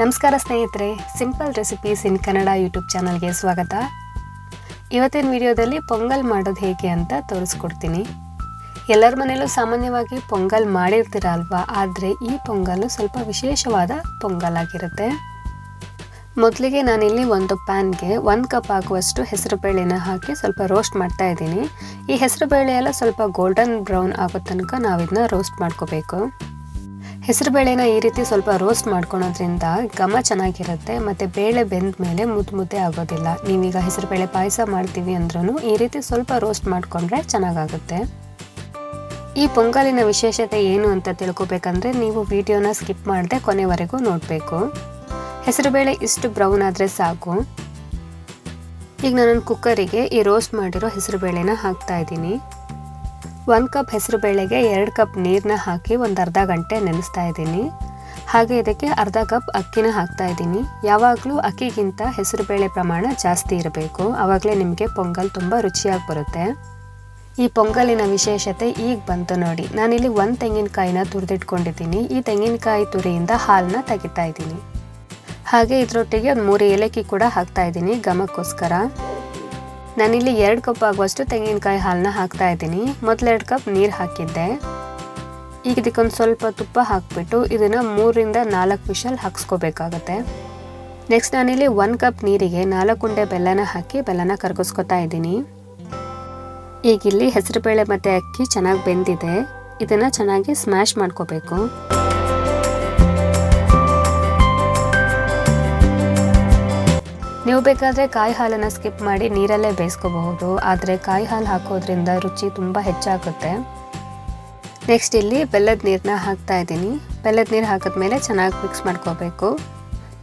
ನಮಸ್ಕಾರ ಸ್ನೇಹಿತರೆ simple recipes in Kannada YouTube ಚಾನಲ್ಗೆ ಸ್ವಾಗತ. ಇವತ್ತಿನ ವಿಡಿಯೋದಲ್ಲಿ ಪೊಂಗಲ್ ಮಾಡೋದು ಹೇಗೆ ಅಂತ ತೋರಿಸ್ಕೊಡ್ತೀನಿ. ಎಲ್ಲರ ಮನೆಯಲ್ಲೂ ಸಾಮಾನ್ಯವಾಗಿ ಪೊಂಗಲ್ ಮಾಡಿರ್ತೀರ ಅಲ್ವಾ ಆದರೆ ಈ ಪೊಂಗಲ್ ಸ್ವಲ್ಪ ವಿಶೇಷವಾದ ಪೊಂಗಲ್ ಆಗಿರುತ್ತೆ. ಮೊದಲಿಗೆ ನಾನಿಲ್ಲಿ ಒಂದು ಪ್ಯಾನ್ಗೆ ಒಂದು ಕಪ್ ಆಗುವಷ್ಟು ಹೆಸರುಬೇಳೆನ ಹಾಕಿ ಸ್ವಲ್ಪ ರೋಸ್ಟ್ ಮಾಡ್ತಾ ಇದ್ದೀನಿ. ಈ ಹೆಸರುಬೇಳೆ ಎಲ್ಲ ಸ್ವಲ್ಪ ಗೋಲ್ಡನ್ ಬ್ರೌನ್ ಆಗೋ ತನಕ ನಾವಿದನ್ನ ರೋಸ್ಟ್ ಮಾಡ್ಕೋಬೇಕು. ಹೆಸರುಬೇಳೆನ ಈ ರೀತಿ ಸ್ವಲ್ಪ ರೋಸ್ಟ್ ಮಾಡ್ಕೊಳೋದ್ರಿಂದ ಘಮ ಚೆನ್ನಾಗಿರುತ್ತೆ, ಮತ್ತು ಬೇಳೆ ಬೆಂದ ಮೇಲೆ ಮುದ್ದು ಮುದ್ದೆ ಆಗೋದಿಲ್ಲ. ನೀವೀಗ ಹೆಸರುಬೇಳೆ ಪಾಯಸ ಮಾಡ್ತೀವಿ ಅಂದ್ರೂ ಈ ರೀತಿ ಸ್ವಲ್ಪ ರೋಸ್ಟ್ ಮಾಡಿಕೊಂಡ್ರೆ ಚೆನ್ನಾಗಾಗುತ್ತೆ. ಈ ಪೊಂಗಲಿನ ವಿಶೇಷತೆ ಏನು ಅಂತ ತಿಳ್ಕೊಬೇಕಂದ್ರೆ ನೀವು ವಿಡಿಯೋನ ಸ್ಕಿಪ್ ಮಾಡದೆ ಕೊನೆವರೆಗೂ ನೋಡಬೇಕು. ಹೆಸರುಬೇಳೆ ಇಷ್ಟು ಬ್ರೌನ್ ಆದರೆ ಸಾಕು. ಈಗ ನಾನು ಕುಕ್ಕರಿಗೆ ಈ ರೋಸ್ಟ್ ಮಾಡಿರೋ ಹೆಸರುಬೇಳೆನ ಹಾಕ್ತಾ ಇದ್ದೀನಿ. ಒಂದು ಕಪ್ ಹೆಸರು ಬೇಳೆಗೆ ಎರಡು ಕಪ್ ನೀರನ್ನ ಹಾಕಿ ಒಂದು ಅರ್ಧ ಗಂಟೆ ನೆನೆಸ್ತಾ ಇದ್ದೀನಿ. ಹಾಗೆ ಇದಕ್ಕೆ ಅರ್ಧ ಕಪ್ ಅಕ್ಕಿನ ಹಾಕ್ತಾ ಇದ್ದೀನಿ. ಯಾವಾಗಲೂ ಅಕ್ಕಿಗಿಂತ ಹೆಸರುಬೇಳೆ ಪ್ರಮಾಣ ಜಾಸ್ತಿ ಇರಬೇಕು. ಆವಾಗಲೇ ನಿಮಗೆ ಪೊಂಗಲ್ ತುಂಬ ರುಚಿಯಾಗಿ ಬರುತ್ತೆ. ಈ ಪೊಂಗಲಿನ ವಿಶೇಷತೆ ಈಗ ಬಂತು ನೋಡಿ. ನಾನಿಲ್ಲಿ ಒಂದು ತೆಂಗಿನಕಾಯಿನ ತುರಿದಿಟ್ಕೊಂಡಿದ್ದೀನಿ. ಈ ತೆಂಗಿನಕಾಯಿ ತುರಿಯಿಂದ ಹಾಲನ್ನ ತೆಗಿತಾ ಇದ್ದೀನಿ. ಹಾಗೆ ಇದರೊಟ್ಟಿಗೆ ಒಂದು ಮೂರು ಏಲಕ್ಕಿ ಕೂಡ ಹಾಕ್ತಾ ಇದ್ದೀನಿ. ಘಮಕ್ಕೋಸ್ಕರ. ನಾನಿಲ್ಲಿ ಎರಡು ಕಪ್ ಆಗುವಷ್ಟು ತೆಂಗಿನಕಾಯಿ ಹಾಲನ್ನ ಹಾಕ್ತಾ ಇದ್ದೀನಿ. ಮೊದಲೆರಡು ಕಪ್ ನೀರು ಹಾಕಿದ್ದೆ. ಈಗ ಇದಕ್ಕೊಂದು ಸ್ವಲ್ಪ ತುಪ್ಪ ಹಾಕಿಬಿಟ್ಟು ಇದನ್ನು ಮೂರರಿಂದ ನಾಲ್ಕು ವಿಷಲ್ ಹಾಕ್ಸ್ಕೋಬೇಕಾಗತ್ತೆ. ನೆಕ್ಸ್ಟ್ ನಾನಿಲ್ಲಿ ಒಂದು ಕಪ್ ನೀರಿಗೆ ನಾಲ್ಕು ಉಂಡೆ ಬೆಲ್ಲನ ಹಾಕಿ ಬೆಲ್ಲನ ಕರ್ಗಿಸ್ಕೊತಾ ಇದ್ದೀನಿ. ಈಗ ಇಲ್ಲಿ ಹೆಸರುಬೇಳೆ ಮತ್ತು ಅಕ್ಕಿ ಚೆನ್ನಾಗಿ ಬೆಂದಿದೆ. ಇದನ್ನು ಚೆನ್ನಾಗಿ ಸ್ಮ್ಯಾಶ್ ಮಾಡ್ಕೋಬೇಕು. ನೀವು ಬೇಕಾದರೆ ಕಾಯಿ ಹಾಲನ್ನು ಸ್ಕಿಪ್ ಮಾಡಿ ನೀರಲ್ಲೇ ಬೇಯಿಸ್ಕೋಬಹುದು. ಆದರೆ ಕಾಯಿ ಹಾಲು ಹಾಕೋದ್ರಿಂದ ರುಚಿ ತುಂಬ ಹೆಚ್ಚಾಗುತ್ತೆ. ನೆಕ್ಸ್ಟ್ ಇಲ್ಲಿ ಬೆಲ್ಲದ ನೀರನ್ನ ಹಾಕ್ತಾ ಇದ್ದೀನಿ. ಬೆಲ್ಲದ ನೀರು ಹಾಕಿದ್ಮೇಲೆ ಚೆನ್ನಾಗಿ ಮಿಕ್ಸ್ ಮಾಡ್ಕೋಬೇಕು.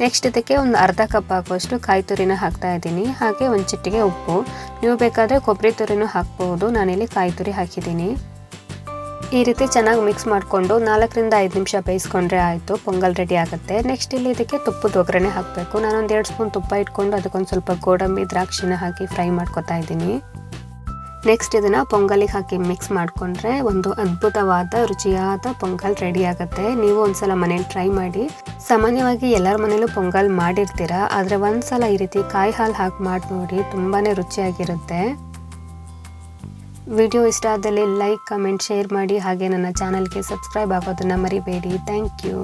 ನೆಕ್ಸ್ಟ್ ಇದಕ್ಕೆ ಒಂದು ಅರ್ಧ ಕಪ್ ಹಾಕುವಷ್ಟು ಕಾಯಿ ತುರಿನ ಹಾಕ್ತಾ ಇದ್ದೀನಿ. ಹಾಗೆ ಒಂದು ಚಿಟ್ಟಿಗೆ ಉಪ್ಪು. ನೀವು ಬೇಕಾದರೆ ಕೊಬ್ಬರಿ ತುರಿನೂ ಹಾಕ್ಬೋದು. ನಾನಿಲ್ಲಿ ಕಾಯಿ ತುರಿ ಹಾಕಿದ್ದೀನಿ. ಈ ರೀತಿ ಚೆನ್ನಾಗಿ ಮಿಕ್ಸ್ ಮಾಡಿಕೊಂಡು ನಾಲ್ಕರಿಂದ ಐದು ನಿಮಿಷ ಬೇಯಿಸ್ಕೊಂಡ್ರೆ ಆಯಿತು, ಪೊಂಗಲ್ ರೆಡಿ ಆಗುತ್ತೆ. ನೆಕ್ಸ್ಟ್ ಇಲ್ಲಿ ಇದಕ್ಕೆ ತುಪ್ಪದ ಒಗ್ಗರಣೆ ಹಾಕಬೇಕು. ನಾನೊಂದು ಎರಡು ಸ್ಪೂನ್ ತುಪ್ಪ ಇಟ್ಕೊಂಡು ಅದಕ್ಕೊಂದು ಸ್ವಲ್ಪ ಗೋಡಂಬಿ, ದ್ರಾಕ್ಷಿನ ಹಾಕಿ ಫ್ರೈ ಮಾಡ್ಕೊತಾ ಇದ್ದೀನಿ. ನೆಕ್ಸ್ಟ್ ಇದನ್ನು ಪೊಂಗಲಿಗೆ ಹಾಕಿ ಮಿಕ್ಸ್ ಮಾಡಿಕೊಂಡ್ರೆ ಒಂದು ಅದ್ಭುತವಾದ, ರುಚಿಯಾದ ಪೊಂಗಲ್ ರೆಡಿ ಆಗುತ್ತೆ. ನೀವು ಒಂದ್ಸಲ ಮನೇಲಿ ಟ್ರೈ ಮಾಡಿ. ಸಾಮಾನ್ಯವಾಗಿ ಎಲ್ಲರ ಮನೇಲೂ ಪೊಂಗಲ್ ಮಾಡಿರ್ತೀರಾ, ಆದರೆ ಒಂದ್ಸಲ ಈ ರೀತಿ ಕಾಯಿ ಹಾಲು ಹಾಕಿ ಮಾಡಿ ನೋಡಿ ತುಂಬಾ ರುಚಿಯಾಗಿರುತ್ತೆ. ವಿಡಿಯೋ ಇಷ್ಟ ಆದಲ್ಲಿ ಲೈಕ್, ಕಮೆಂಟ್, ಶೇರ್ ಮಾಡಿ ಹಾಗೆ ನನ್ನ ಚಾನಲ್ಗೆ ಸಬ್ಸ್ಕ್ರೈಬ್ ಆಗೋದನ್ನು ಮರಿಬೇಡಿ. Thank you.